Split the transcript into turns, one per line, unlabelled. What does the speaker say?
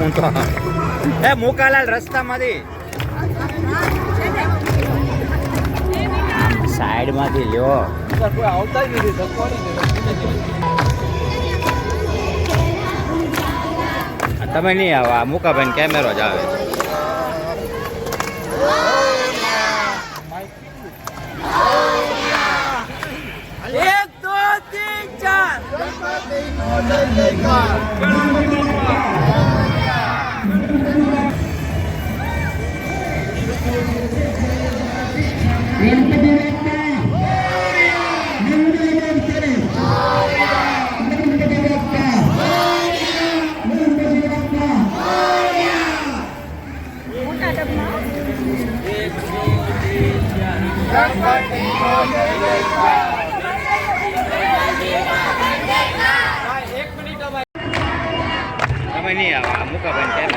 એ મૂકાલાલ રસ્તામાંથી. સાઈડમાંથી લ્યો.
કોઈ આવતા જ નથી
તમે નહીં આવો આ મુકાભાઈ કેમેરો જ આવે.
એક દો તીન ચાર.
Rambat di Mojokerto. ini ya, kamu kapan
kan?